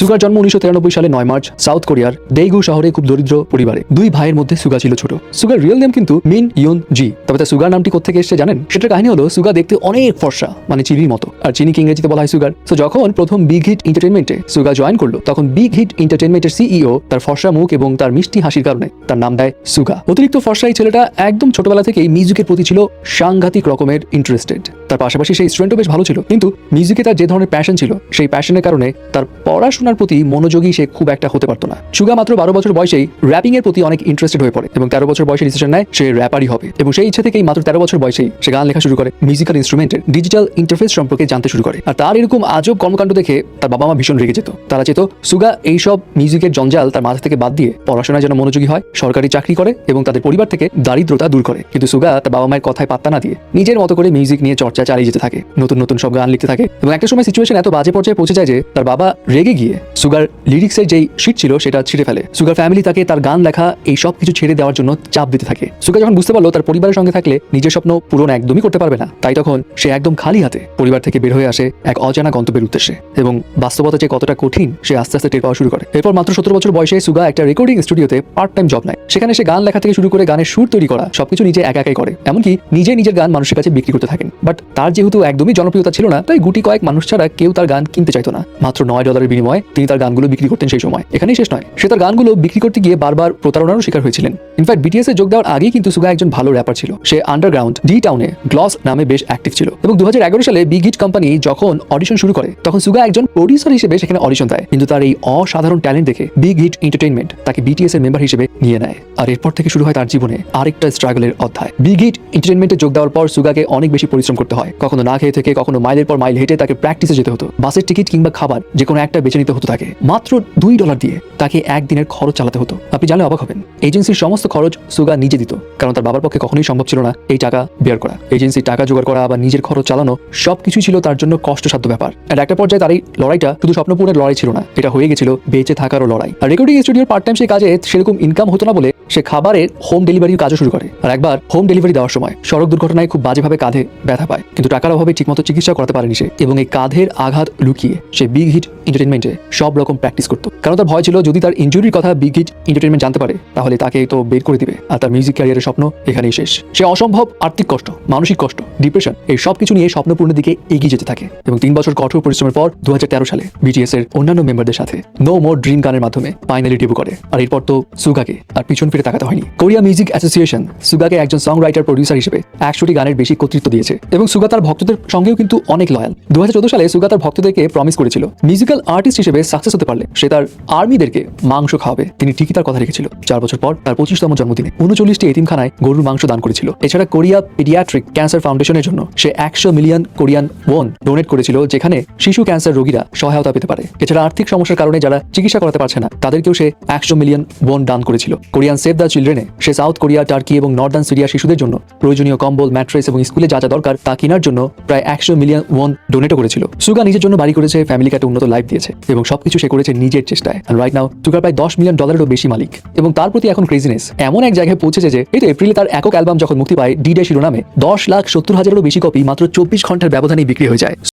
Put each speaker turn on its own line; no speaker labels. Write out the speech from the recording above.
Sugar জন্ম উনিশশো তিরানব্বই সালে নয় মার্চ, সাউথ কোরিয়ার ডেইগু শহরে খুব দরিদ্র পরিবারে। দুই ভাইয়ের মধ্যে সুগা ছিল ছোট। সুগার রিয়েল নেম কিন্তু মিন ইউন জি। তবে তার সুগার নামটি কোথেকে এসেছে জানেন? সেটার কাহিনী হলো, সুগা দেখতে অনেক ফর্সা মানে চিনির মতো। আর চিনিকে ইংরেজিতে বলা হয় সুগার। তো যখন প্রথম বিগ হিট এন্টারটেনমেন্টে সুগা জয়েন করল, তখন বিগ হিট এন্টারটেনমেন্টের সিইও তার ফর্সা মুখ এবং তার মিষ্টি হাসির কারণে তার নাম দেয় সুগা। অতিরিক্ত ফর্সা এই ছেলেটা একদম ছোটবেলা থেকেই মিউজিকের প্রতি ছিল সাংঘাতিক রকমের ইন্টারেস্টেড তার পাশাপাশি সেই স্টুডেন্টও বেশ ভালো ছিল। কিন্তু মিউজিকে তার যে ধরনের প্যাশন ছিল, সেই প্যাশনের কারণে তার পড়াশোনার প্রতি মনোযোগী সে খুব একটা হতে পারতো না। সুগা মাত্র বারো বছর বয়সেই র্যাপিং এর প্রতি অনেক ইন্টারেস্টেড হয়ে পড়ে এবং তেরো বছর বয়সে ডিসিশন নেয় সে র্যাপারই হবে। এবং সেই ইচ্ছে থেকেই মাত্র তেরো বছর বয়সেই সে গান লেখা শুরু করে মিউজিক্যাল ইনস্ট্রুমেন্টের ডিজিটাল ইন্টারফেস সম্পর্কে জানতে শুরু করে। আর তার এরকম আজব কর্মকাণ্ড দেখে তার বাবা মা ভীষণ রেগে যেত। তারা চেত, সুগা, এইসব মিউজিকের জঞ্জাল তার মাথা থেকে বাদ দিয়ে পড়াশোনায় যেন মনোযোগী হয়, সরকারি চাকরি করে এবং তাদের পরিবার থেকে দারিদ্রতা দূর করে। কিন্তু সুগা তার বাবা মায়ের কথায় পাত্তা না দিয়ে নিজের মতো করে মিউজিক নিয়ে চর্চা চালিয়ে যেতে থাকে, নতুন নতুন সব গান লিখতে থাকে এবং একটা সময় সিচুয়েশন এত বাজে পর্যায়ে পৌঁছে যায় যে তার বাবা রেগে গিয়ে সুগার লিরিক্সের যেই শিট ছিল, সেটা ছিঁড়ে ফেলে। সুগার ফ্যামিলি তাকে তার গান লেখা, এই সব কিছু ছেড়ে দেওয়ার জন্য চাপ দিতে থাকে। সুগার যখন বুঝতে পারল, তার পরিবারের সঙ্গে থাকলে নিজের স্বপ্ন পূরণ একদমই করতে পারবে না। তাই তখন সে একদম খালি হাতে পরিবার থেকে বের হয়ে আসে এক অজানা গন্তব্যের উদ্দেশ্যে এবং বাস্তবতা যে কতটা কঠিন, সে আস্তে আস্তে টের পাওয়া শুরু করে। এরপর মাত্র সতেরো বছর বয়সে সুগা একটা রেকর্ডিং স্টুডিওতে পার্ট টাইম জব নেয়। সেখানে সে গান লেখা থেকে শুরু করে গানের সুর তৈরি করা, সবকিছু নিজে একা একাই করে। এমনকি নিজে নিজের গান মানুষের কাছে বিক্রি করতে থাকেন। বাট তার যেহেতু একদমই জনপ্রিয়তা ছিল না, তাই গুটি কয়েক মানুষ ছাড়া কেউ তার গান কিনতে চাইতো না। মাত্র নয় ডলারের বিনিময়ে তিনি তার গানগুলো বিক্রি করতেন সেই সময়। এখানেই শেষ নয়। সে তার গানগুলো বিক্রি করতে গিয়ে বারবার প্রতারণারও শিকার হয়েছিলেন। ইনফ্যাক্ট বিটিএস এ যোগ দেওয়ার আগেই কিন্তু সুগা একজন ভালো র্যাপার ছিল। সে আন্ডারগ্রাউন্ড ডি টাউনে গ্লস নামে বেশ অ্যাক্টিভ ছিল। এবং দু হাজার এগারো সালে বিগ হিট কোম্পানি যখন অডিশন শুরু করে, তখন সুগা একজন প্রডিউসার হিসেবে সেখানে অডিশন দেয়। কিন্তু তার এই অসাধারণ ট্যালেন্ট দেখে বিগ হিট এন্টারটেইনমেন্ট তাকে বিটিএস এর মেম্বার হিসেবে নিয়ে নেয়। আর এরপর থেকে শুরু হয় তার জীবনে আরেকটা স্ট্রাগলের অধ্যায়। বিগ হিট এন্টারটেইনমেন্টে যোগ দেওয়ার পর সুগাকে অনেক বেশি পরিশ্রম করতে হয়। কখনো না খেয়ে থেকে কখনো মাইলের পর মাইল হেঁটে তাকে প্র্যাকটিসে যেতে হতো। বাসের টিকিট কিংবা খাবার যে কোনো একটা বেছে নিতে হতো তাকে। মাত্র দুই ডলার দিয়ে তাকে একদিনের খরচ চালাতে হতো। আপনি জানলে অবাক হবেন। এজেন্সির সমস্ত খরচ সুগা নিজে দিত, কারণ তার বাবার পক্ষে কখনোই সম্ভব ছিল না এই টাকা বের করা। এজেন্সির টাকা জোগাড় করা বা নিজের খরচ চালানো সবকিছুই ছিল তার জন্য কষ্টসাধ্য ব্যাপার। আর একটা পর্যায়ে তার এই লড়াইটা শুধু স্বপ্নপূর্ণের লড়াই ছিল না, এটা হয়ে গেছিল বেঁচে থাকারও লড়াই। আর রেকর্ডিং স্টুডিওর পার্ট টাইম সেই কাজে সেরকম ইনকাম হতো না বলে সে খাবারের হোম ডেলিভারির কাজও শুরু করে। আর একবার হোম ডেলিভারি দেওয়ার সময় সড়ক দুর্ঘটনায় খুব বাজেভাবে কাঁধে ব্যথা পায়। কিন্তু টাকার অভাবে ঠিকমতো চিকিৎসা করাতে পারেনি সে। এবং এই কাঁধের আঘাত লুকিয়ে সে বিগ হিট এন্টারটেনমেন্টে সব রকম প্র্যাকটিস করতো। কারণ তার ভয় ছিল যদি তার ইঞ্জুরির কথা বিগ হিট এন্টারটেনমেন্ট জানতে পারে, তাহলে তাকে তো বের করে দিবে। আর তার মিউজিক ক্যারিয়ারের স্বপ্ন এখানেই শেষ। সে অসম্ভব আর্থিক কষ্ট, মানসিক কষ্ট ডিপ্রেশন এই সব কিছু নিয়ে স্বপ্নপূর্ণের দিকে এগিয়ে যেতে থাকে। এবং তিন বছর কঠোর পরিশ্রমের পর দু সালে বিটিএস এর অন্যান্য মেম্বারদের সাথে নো মোর ড্রিম গানের মাধ্যমে ফাইনালি ডেবু করে। আর এরপর তো সুগাকে আর পিছন ফিরে তাকাতে হয়নি। কোরিয়া মিউজিক অ্যাসোসিয়েশন সুগাকে একজন সং রাইটার প্রডিউসার হিসেবে একশোটি গানের বেশি কর্তৃত্ব দিয়েছে। এবং সুগা তার ভক্তদের সঙ্গেও কিন্তু অনেক লয়াল দু হাজার চোদ্দ সালে সুগা তার ভক্তদেরকে প্রমিস করেছিল। মিউজিক্যাল আর্টিস্ট হিসেবে সাকসেস হতে পারলে সে তার আর্মিদেরকে মাংস খাওয়াবে। তিনি ঠিকই তার কথা রেখেছিল। চার বছর পর তার পঁচিশতম জন্মদিনে উনচল্লিশটি এতিমখানায় গরুর মাংস দান করেছিল। এছাড়া কোরিয়া পিডিয়াট্রিক ক্যান্সার ফাউন্ডেশনের জন্য সে একশো মিলিয়ন কোরিয়ান ওন ডোনেট করেছিল, যেখানে শিশু ক্যান্সার রোগীরা সহায়তা পেতে পারে। এছাড়া আর্থিক সমস্যার কারণে যারা চিকিৎসা করাতে পারছে না, তাদেরকেও সে একশো মিলিয়ন ওন দান করেছিল। কোরিয়ান সেভ দ্য চিলড্রেনে সে সাউথ কোরিয়া টার্কি এবং নর্দার্ন সিরিয়া শিশুদের জন্য প্রয়োজনীয় কম্বল ম্যাট্রেস এবং স্কুলে যা যা দরকার তা কেনার জন্য প্রায় একশো মিলিয়ন ওন ডোনেটও করেছিল। সুগা নিজের জন্য বাড়ি করেছে ফ্যামিলিকে একটা উন্নত লাইফ দিয়েছে এবং সবকিছু সে করেছে নিজের চেষ্টায়। আর রাইট নাও সুগার প্রায় দশ মিলিয়ন ডলারেরও বেশি মালিক। এবং তার প্রতি এখন ক্রেজিনেস এমন এক জায়গায় পৌঁছেছে যে, এই তো এপ্রিলে তার একক অ্যালবাম যখন মুক্তি পায় ডি ডে শিরোনামে, দশ লাখ সত্তর হাজারেরও বেশি কপি মাত্র চব্বিশ ঘণ্টার ব্যবধানেই বিক্রি হয়ে যায়।